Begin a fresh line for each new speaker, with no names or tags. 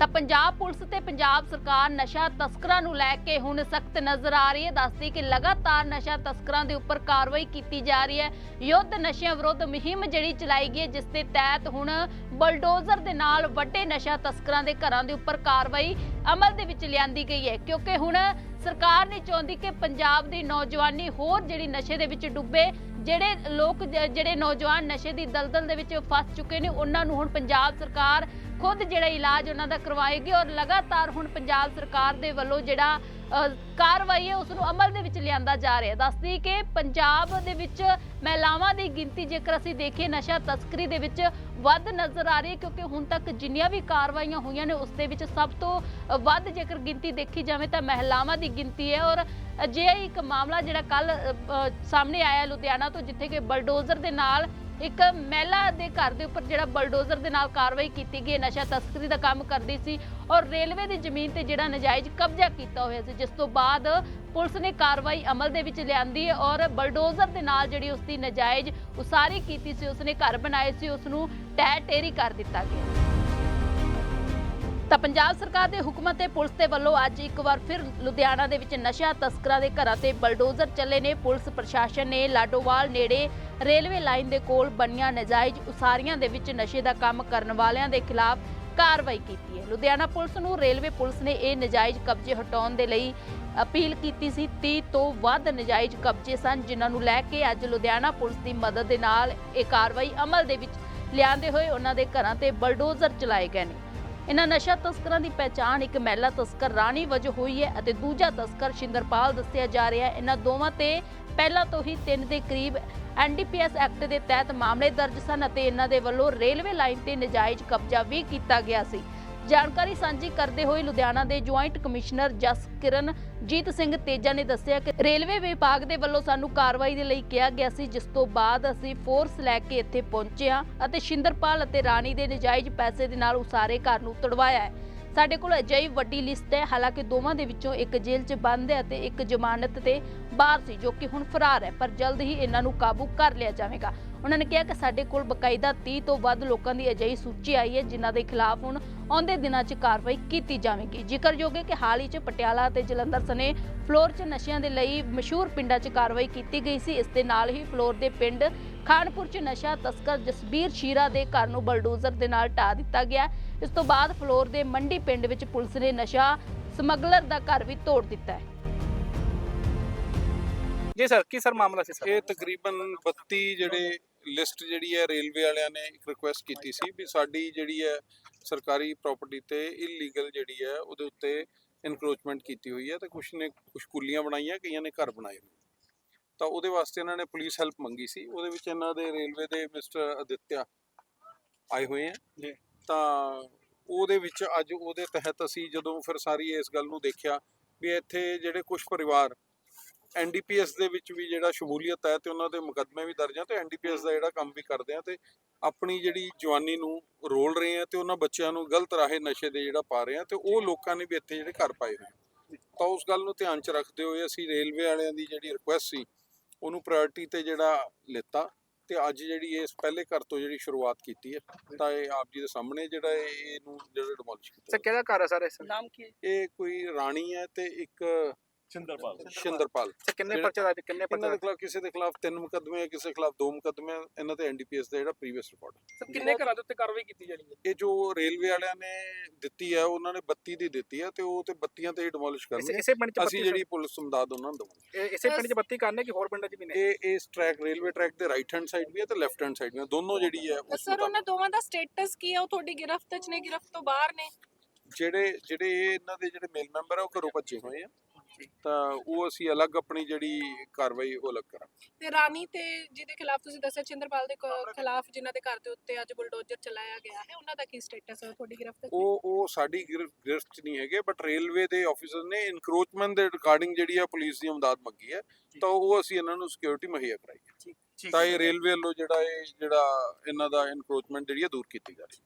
ਤਾਂ ਪੰਜਾਬ ਪੁਲਿਸ ਤੇ ਪੰਜਾਬ ਸਰਕਾਰ ਨਸ਼ਾ ਤਸਕਰਾਂ ਨੂੰ ਲੈ ਕੇ ਹੁਣ ਸਖਤ ਨਜ਼ਰ ਆ ਰਹੀ ਹੈ। ਦੱਸਦੀ ਕਿ ਲਗਾਤਾਰ ਨਸ਼ਾ ਤਸਕਰਾਂ ਦੇ ਉੱਪਰ ਕਾਰਵਾਈ ਕੀਤੀ ਜਾ ਰਹੀ ਹੈ। ਯੁੱਧ ਨਸ਼ਿਆਂ ਵਿਰੁੱਧ ਮੁਹਿੰਮ ਜਿਹੜੀ ਚਲਾਈ ਗਈ ਹੈ, ਜਿਸ ਦੇ ਤਹਿਤ ਹੁਣ ਬਲਡੋਜ਼ਰ ਦੇ ਨਾਲ ਵੱਡੇ ਨਸ਼ਾ ਤਸਕਰਾਂ ਦੇ ਘਰਾਂ ਦੇ ਉੱਪਰ ਕਾਰਵਾਈ ਅਮਲ ਦੇ ਵਿੱਚ ਲਿਆਂਦੀ ਗਈ ਹੈ। ਕਿਉਂਕਿ ਹੁਣ ਸਰਕਾਰ ਨਹੀਂ ਚਾਹੁੰਦੀ ਕਿ ਪੰਜਾਬ ਦੀ ਨੌਜਵਾਨੀ ਹੋਰ ਜਿਹੜੀ ਨਸ਼ੇ ਦੇ ਵਿੱਚ ਡੁੱਬੇ, ਜਿਹੜੇ ਲੋਕ ਜਿਹੜੇ ਨੌਜਵਾਨ ਨਸ਼ੇ ਦੀ ਦਲਦਲ ਦੇ ਵਿੱਚ ਫਸ ਚੁੱਕੇ ਨੇ, ਉਹਨਾਂ ਨੂੰ ਹੁਣ ਪੰਜਾਬ ਸਰਕਾਰ ਖੁਦ ਜਿਹੜਾ ਇਲਾਜ ਉਹਨਾਂ ਦਾ ਕਰਵਾਏਗੀ ਔਰ ਲਗਾਤਾਰ ਹੁਣ ਪੰਜਾਬ ਸਰਕਾਰ ਦੇ ਵੱਲੋਂ ਜਿਹੜਾ ਕਾਰਵਾਈ ਹੈ ਉਸ ਨੂੰ ਅਮਲ ਦੇ ਵਿੱਚ ਲਿਆਂਦਾ ਜਾ ਰਿਹਾ। ਦੱਸਦੀ ਕਿ ਪੰਜਾਬ ਦੇ ਵਿੱਚ ਮਹਿਲਾਵਾਂ ਦੀ ਗਿਣਤੀ ਜੇਕਰ ਅਸੀਂ ਦੇਖੀਏ ਨਸ਼ਾ ਤਸਕਰੀ ਦੇ ਵਿੱਚ ਵੱਧ ਨਜ਼ਰ ਆ ਰਹੀ ਹੈ ਕਿਉਂਕਿ ਹੁਣ ਤੱਕ ਜਿੰਨੀਆਂ ਵੀ ਕਾਰਵਾਈਆਂ ਹੋਈਆਂ ਨੇ ਉਸ ਦੇ ਵਿੱਚ ਸਭ ਤੋਂ ਵੱਧ ਜੇਕਰ ਗਿਣਤੀ ਦੇਖੀ ਜਾਵੇ ਤਾਂ ਮਹਿਲਾਵਾਂ ਦੀ ਗਿਣਤੀ ਹੈ। ਔਰ ਅਜਿਹਾ ਇੱਕ ਮਾਮਲਾ ਜਿਹੜਾ ਕੱਲ ਸਾਹਮਣੇ ਆਇਆ ਲੁਧਿਆਣਾ ਤੋਂ ਜਿੱਥੇ ਕਿ ਬਲਡੋਜ਼ਰ ਦੇ ਨਾਲ ਇੱਕ ਮਹਿਲਾ ਦੇ ਘਰ ਦੇ ਉੱਪਰ ਜਿਹੜਾ ਬਲਡੋਜ਼ਰ ਦੇ ਨਾਲ ਕਾਰਵਾਈ ਕੀਤੀ ਗਈ ਹੈ, ਨਸ਼ਾ ਤਸਕਰੀ ਦਾ ਕੰਮ ਕਰਦੀ ਸੀ। ਔਰ ਰੇਲਵੇ ਦੀ ਜ਼ਮੀਨ ਤੇ ਜਿਹੜਾ ਨਜਾਇਜ਼ ਕਬਜ਼ਾ ਕੀਤਾ ਹੋਇਆ ਸੀ ਜਿਸ ਤੋਂ ਬਾਅਦ ਪੁਲਿਸ ਨੇ ਕਾਰਵਾਈ ਅਮਲ ਦੇ ਵਿੱਚ ਲਿਆਂਦੀ ਹੈ ਔਰ ਬਲਡੋਜ਼ਰ ਦੇ ਨਾਲ ਜਿਹੜੀ ਉਸ ਦੀ ਨਜਾਇਜ਼ ਉਸਾਰੀ ਕੀਤੀ ਸੀ, ਉਸਨੇ ਘਰ ਬਣਾਏ ਸੀ ਉਸ ਨੂੰ ਟਹਿ ਟੇਰੀ ਕਰ ਦਿੱਤਾ ਗਿਆ। ਤਾਂ ਪੰਜਾਬ ਸਰਕਾਰ ਦੇ ਹੁਕਮਾਂ ਤੇ ਪੁਲਿਸ ਦੇ ਵੱਲੋਂ ਅੱਜ ਇੱਕ ਵਾਰ ਫਿਰ ਲੁਧਿਆਣਾ ਦੇ ਵਿੱਚ ਨਸ਼ਾ ਤਸਕਰਾਂ ਦੇ ਘਰਾਂ ਤੇ ਬਲਡੋਜ਼ਰ ਚੱਲੇ ਨੇ। ਪੁਲਿਸ ਪ੍ਰਸ਼ਾਸਨ ਨੇ ਲਾਡੋਵਾਲ ਨੇੜੇ ਰੇਲਵੇ ਲਾਈਨ ਦੇ ਕੋਲ ਬਣੀਆਂ ਨਜਾਇਜ਼ ਉਸਾਰੀਆਂ ਦੇ ਵਿੱਚ ਨਸ਼ੇ ਦਾ ਕੰਮ ਕਰਨ ਵਾਲਿਆਂ ਦੇ ਖਿਲਾਫ ਕਾਰਵਾਈ ਕੀਤੀ ਹੈ। ਲੁਧਿਆਣਾ ਪੁਲਿਸ ਨੂੰ ਰੇਲਵੇ ਪੁਲਿਸ ਨੇ ਇਹ ਨਜਾਇਜ਼ ਕਬਜ਼ੇ ਹਟਾਉਣ ਦੇ ਲਈ ਅਪੀਲ ਕੀਤੀ ਸੀ। 30 ਤੋਂ ਵੱਧ ਨਜਾਇਜ਼ ਕਬਜ਼ੇ ਸਨ, ਜਿਨ੍ਹਾਂ ਨੂੰ ਲੈ ਕੇ ਅੱਜ ਲੁਧਿਆਣਾ ਪੁਲਿਸ ਦੀ ਮਦਦ ਦੇ ਨਾਲ ਇਹ ਕਾਰਵਾਈ ਅਮਲ ਦੇ ਵਿੱਚ ਲਿਆਂਦੇ ਹੋਏ ਉਹਨਾਂ ਦੇ ਘਰਾਂ ਤੇ ਬਲਡੋਜ਼ਰ ਚਲਾਏ ਗਏ ਨੇ। ਇਹਨਾਂ ਨਸ਼ਾ ਤਸਕਰਾਂ ਦੀ ਪਹਿਚਾਣ ਇੱਕ ਮਹਿਲਾ ਤਸਕਰ ਰਾਣੀ ਵਜੋਂ ਹੋਈ ਹੈ ਅਤੇ ਦੂਜਾ ਤਸਕਰ ਸ਼ਿੰਦਰਪਾਲ ਦੱਸਿਆ ਜਾ ਰਿਹਾ ਹੈ। ਇਹਨਾਂ ਦੋਵਾਂ ਤੇ ਪਹਿਲਾਂ ਤੋਂ ਹੀ ਤਿੰਨ ਦੇ ਕਰੀਬ ਐਨਡੀਪੀਐਸ ਐਕਟ ਦੇ ਤਹਿਤ ਮਾਮਲੇ ਦਰਜ ਸਨ ਅਤੇ ਇਹਨਾਂ ਦੇ ਵੱਲੋਂ ਰੇਲਵੇ ਲਾਈਨ ਤੇ ਨਜਾਇਜ਼ ਕਬਜ਼ਾ ਵੀ ਕੀਤਾ ਗਿਆ ਸੀ। ਜਾਣਕਾਰੀ ਸਾਂਝੀ ਕਰਦੇ ਹੋਏ ਲੁਧਿਆਣਾ ਦੇ ਜੁਆਇੰਟ ਕਮਿਸ਼ਨਰ ਜਸ ਕਿਰਨ ਜੀਤ ਸਿੰਘ ਤੇਜਾ ਨੇ ਦੱਸਿਆ ਕਿ ਰੇਲਵੇ ਵਿਭਾਗ ਦੇ ਵੱਲੋਂ ਸਾਨੂੰ ਕਾਰਵਾਈ ਦੇ ਲਈ ਕਿਹਾ ਗਿਆ ਸੀ, ਜਿਸ ਤੋਂ ਬਾਅਦ ਅਸੀਂ ਫੋਰਸ ਲੈ ਕੇ ਇੱਥੇ ਪਹੁੰਚੇ ਹਾਂ ਅਤੇ ਸ਼ਿੰਦਰਪਾਲ ਅਤੇ ਰਾਣੀ ਦੇ ਨਜਾਇਜ਼ ਪੈਸੇ ਦੇ ਨਾਲ ਉਸਾਰੇ ਘਰ ਨੂੰ ਤੜਵਾਇਆ ਹੈ। ਸਾਡੇ ਕੋਲ ਅਜਿਹੀ ਵੱਡੀ ਲਿਸਟ ਹੈ, ਹਾਲਾਂਕਿ ਦੋਵਾਂ ਦੇ ਵਿੱਚੋਂ ਇੱਕ ਜੇਲ੍ਹ 'ਚ ਬੰਦ ਹੈ ਅਤੇ ਇੱਕ ਜ਼ਮਾਨਤ ਤੇ ਬਾਹਰ ਸੀ, ਜੋ ਕਿ ਹੁਣ ਫਰਾਰ ਹੈ, ਪਰ ਜਲਦ ਹੀ ਇਹਨਾਂ ਨੂੰ ਕਾਬੂ ਕਰ ਲਿਆ ਜਾਵੇਗਾ। ਉਹਨਾਂ ਨੇ ਕਿਹਾ ਕਿ ਸਾਡੇ ਕੋਲ ਬਕਾਇਦਾ 30 ਤੋਂ ਵੱਧ ਲੋਕਾਂ ਦੀ ਅਜਿਹੀ ਸੂਚੀ ਆਈ ਹੈ, ਜਿਨ੍ਹਾਂ ਦੇ ਖਿਲਾਫ ਹੁਣ ਆਉਂਦੇ ਦਿਨਾਂ 'ਚ ਕਾਰਵਾਈ ਕੀਤੀ ਜਾਵੇਗੀ। ਜ਼ਿਕਰਯੋਗ ਹੈ ਕਿ ਹਾਲ ਹੀ 'ਚ ਪਟਿਆਲਾ ਅਤੇ ਜਲੰਧਰ ਸਨੇ ਫਲੋਰ 'ਚ ਨਸ਼ਿਆਂ ਦੇ ਲਈ ਮਸ਼ਹੂਰ ਪਿੰਡਾਂ 'ਚ ਕਾਰਵਾਈ ਕੀਤੀ ਗਈ ਸੀ। ਇਸ ਦੇ ਨਾਲ ਹੀ ਫਲੋਰ ਦੇ ਪਿੰਡ ਖਾਨਪੁਰ 'ਚ ਨਸ਼ਾ ਤਸਕਰ ਜਸਬੀਰ ਸ਼ੀਰਾ ਦੇ ਘਰ ਨੂੰ ਬਲਡੋਜ਼ਰ ਦੇ ਨਾਲ ਢਾ ਦਿੱਤਾ ਗਿਆ। ਇਸ ਤੋਂ ਬਾਅਦ ਫਲੋਰ ਦੇ ਮੰਡੀ ਪਿੰਡ ਵਿੱਚ ਪੁਲਿਸ ਨੇ ਨਸ਼ਾ ਸਮਗਲਰ ਦਾ ਘਰ ਵੀ ਤੋੜ ਦਿੱਤਾ ਹੈ।
ਜੀ ਸਰ ਕੀ ਸਰ ਮਾਮਲਾ ਸੀ ਸਰ?
ਇਹ ਤਕਰੀਬਨ 32 ਜਿਹੜੇ ਲਿਸਟ ਜਿਹੜੀ ਹੈ ਰੇਲਵੇ ਵਾਲਿਆਂ ਨੇ ਇੱਕ ਰਿਕੁਐਸਟ ਕੀਤੀ ਸੀ ਵੀ ਸਾਡੀ ਜਿਹੜੀ ਹੈ ਸਰਕਾਰੀ ਪ੍ਰਾਪਰਟੀ ਤੇ ਇਲੀਗਲ ਜਿਹੜੀ ਹੈ ਉਹਦੇ ਉੱਤੇ ਇਨਕਰੋਚਮੈਂਟ ਕੀਤੀ ਹੋਈ ਹੈ ਤੇ ਕੁਝ ਨੇ ਕੁਝ ਕੁੱਲੀਆਂ ਬਣਾਈਆਂ ਕਈਆਂ ਨੇ ਘਰ ਬਣਾਏ ਹੋਏ। ਤਾਂ ਉਹਦੇ ਵਾਸਤੇ ਇਹਨਾਂ ਨੇ ਪੁਲਿਸ ਹੈਲਪ ਮੰਗੀ ਸੀ ਉਹਦੇ ਵਿੱਚ ਇਹਨਾਂ ਦੇ ਰੇਲਵੇ ਦੇ ਮਿਸਟਰ ਅਦਿੱਤਿਆ ਆਏ ਹੋਏ ਆ
ਜੀ।
ਤਾਂ ਉਹਦੇ ਵਿੱਚ ਅੱਜ ਉਹਦੇ ਤਹਿਤ ਅਸੀਂ ਜਦੋਂ ਫਿਰ ਸਾਰੀ ਇਸ ਗੱਲ ਨੂੰ ਦੇਖਿਆ ਵੀ ਇੱਥੇ ਜਿਹੜੇ ਕੁਝ ਪਰਿਵਾਰ ਐਨਡੀਪੀਐਸ ਦੇ ਵਿੱਚ ਵੀ ਜਿਹੜਾ ਸ਼ਮੂਲੀਅਤ ਹੈ ਤੇ ਉਹਨਾਂ ਦੇ ਮੁਕੱਦਮੇ ਵੀ ਦਰਜ ਆ ਤੇ ਐਨਡੀਪੀਐਸ ਦਾ ਜਿਹੜਾ ਕੰਮ ਵੀ ਕਰਦੇ ਆ ਤੇ ਆਪਣੀ ਜਿਹੜੀ ਜਵਾਨੀ ਨੂੰ ਰੋਲ ਰਹੇ ਆ ਤੇ ਉਹਨਾਂ ਬੱਚਿਆਂ ਨੂੰ ਗਲਤ ਰਾਹੇ ਨਸ਼ੇ ਦੇ ਜਿਹੜਾ ਪਾ ਰਹੇ ਆ ਤੇ ਉਹ ਲੋਕਾਂ ਨੇ ਵੀ ਇੱਥੇ ਜਿਹੜੇ ਘਰ ਪਾਏ ਹੋਏ। ਤਾਂ ਉਸ ਗੱਲ ਨੂੰ ਧਿਆਨ 'ਚ ਰੱਖਦੇ ਹੋਏ ਅਸੀਂ ਰੇਲਵੇ ਵਾਲਿਆਂ ਦੀ ਜਿਹੜੀ ਰਿਕੁਐਸਟ ਸੀ ਉਹਨੂੰ ਪ੍ਰਾਇੋਰਟੀ ਤੇ ਜਿਹੜਾ ਲਿੱਤਾ ਤੇ ਅੱਜ ਜਿਹੜੀ ਇਸ ਪਹਿਲੇ ਘਰ ਤੋਂ ਜਿਹੜੀ ਸ਼ੁਰੂਆਤ ਕੀਤੀ ਹੈ ਤਾਂ ਇਹ ਆਪ ਜੀ ਦੇ ਸਾਹਮਣੇ ਜਿਹੜਾ ਇਹ- ਇਹਨੂੰ ਜਿਹੜਾ ਡਿਮੋਲਿਸ਼ ਕੀਤਾ
ਸਰ ਕਿਹਦਾ ਘਰ ਹੈ ਸਰ ਇਸ?
ਨਾਮ ਕੀ ਹੈ
ਇਹ ਕੋਈ ਰਾਣੀ ਹੈ ਤੇ ਇੱਕ
ਸਿੰਦਰਪਾਲ
ਸ਼ਿੰਦਰਪਾਲ
ਸਰ ਕਿੰਨੇ ਪਰਚੇ ਦਰਜ ਕਿੰਨੇ
ਇਹਨਾਂ ਦੇ
ਪਰਚੇ
ਖਿਲਾਫ ਕਿਸੇ ਦੇ ਖਿਲਾਫ ਤਿੰਨ ਮੁਕੱਦਮੇ ਆ ਕਿਸੇ ਦੇ ਖਿਲਾਫ ਦੋ ਮੁਕੱਦਮੇ ਆ ਇਹਨਾਂ ਤੇ ਐਨਡੀਪੀਐਸ ਦਾ ਜਿਹੜਾ ਪ੍ਰੀਵੀਅਸ ਰਿਕਾਰਡ
ਸਰ ਕਿੰਨੇ ਘਰਾਂ ਦੇ ਉੱਤੇ ਕਾਰਵਾਈ ਕੀਤੀ ਜਾਣੀ ਹੈ?
ਇਹ ਜੋ ਰੇਲਵੇ ਵਾਲਿਆਂ ਨੇ ਦਿੱਤੀ ਹੈ ਉਹਨਾਂ ਨੇ 32 ਦੀ ਦਿੱਤੀ ਹੈ ਤੇ ਉਹ ਤੇ 32 ਤੇ ਹੀ ਡਿਮੋਲਿਸ਼
ਇਸੇ
ਕਰਨਗੇ।
ਇਸੇ ਪਿੰਡ ਚ
ਅਸੀਂ ਜਿਹੜੀ ਪੁਲਿਸ ਸਮਦਾਦ ਉਹਨਾਂ ਨੂੰ ਦਵਾਂਗੇ।
ਇਹ- ਇਸੇ ਪਿੰਡ ਚ 32 ਕਰਨੇ ਕਿ ਹੋਰ ਪਿੰਡਾਂ ਚ ਵੀ ਨੇ?
ਇਹ ਇਸ ਟਰੈਕ ਰੇਲਵੇ ਟਰੈਕ ਦੇ ਰਾਈਟ ਹੈਂਡ ਸਾਈਡ ਵੀ ਹੈ ਤੇ ਲੈਫਟ ਹੈਂਡ ਸਾਈਡ ਵੀ ਹੈ ਦੋਨੋਂ ਜਿਹੜੀ ਹੈ ਉਸ
ਸਰ ਉਹਨਾਂ ਦੋਵਾਂ ਦਾ ਸਟੇਟਸ ਕੀ ਹੈ ਉਹ ਤੁਹਾਡੀ ਗਿਰਫਤ 'ਚ ਨੇ ਗਿਰਫਤ ਤੋਂ ਬਾਹਰ ਨੇ।
ਜਿਹੜੇ ਜਿਹੜੇ ਇਹ ਇਹਨਾਂ ਦੇ ਜਿਹੜੇ ਮੇਲ ਮੈਂਬਰ ਆ ਉਹ ਘਰੋਂ ਭੱਜੇ ਹੋਏ ਆ। ਤਾਂ ਉਹ ਅਸੀਂ ਅਲੱਗ ਆਪਣੀ ਜਿਹੜੀ ਕਾਰਵਾਈ ਉਹ ਅਲੱਗ ਕਰਾਂਗੇ।
ਤੇ ਰਾਣੀ ਤੇ ਜਿਹਦੇ ਖਿਲਾਫ ਤੁਸੀਂ ਦੱਸਿਆ ਚਿੰਦਰਪਾਲ ਦੇ ਕ- ਖਿਲਾਫ ਜਿਨ੍ਹਾਂ ਦੇ ਘਰ ਦੇ ਉੱਤੇ ਅੱਜ ਬੁਲਡੋਜ਼ਰ ਚਲਾਇਆ ਗਿਆ ਹੈ ਉਹਨਾਂ ਦਾ ਕੀ ਸਟੇਟਸ ਹੈ ਤੁਹਾਡੀ ਗਿਰਫਤ 'ਚ
ਉਹ ਉਹ ਸਾਡੀ ਗਿਰ- ਗਿਰਫਤ 'ਚ ਨਹੀਂ ਹੈਗੇ ਬਟ ਰੇਲਵੇ ਦੇ ਆਫੀਸਰ ਨੇ ਇਨਕਰੋਚਮੈਂਟ ਦੇ ਰਿਗਾਰਡਿੰਗ ਜਿਹੜੀ ਆ ਪੁਲਿਸ ਦੀ ਮਦਦ ਮੰਗੀ ਹੈ ਤਾਂ ਉਹ ਅਸੀਂ ਇਹਨਾਂ ਨੂੰ ਸਿਕਿਉਰਿਟੀ ਮੁਹੱਈਆ ਕਰਾਈ ਹੈ। ਤਾਂ ਇਹ ਰੇਲਵੇ ਵੱਲੋਂ ਜਿਹੜਾ ਇਹ ਜਿਹੜਾ ਇਹਨਾਂ ਦਾ ਇਨਕਰੋਚਮੈਂਟ ਜਿਹੜੀ ਆ ਦੂਰ ਕੀਤੀ ਜਾ ਰਹੀ ਹੈ।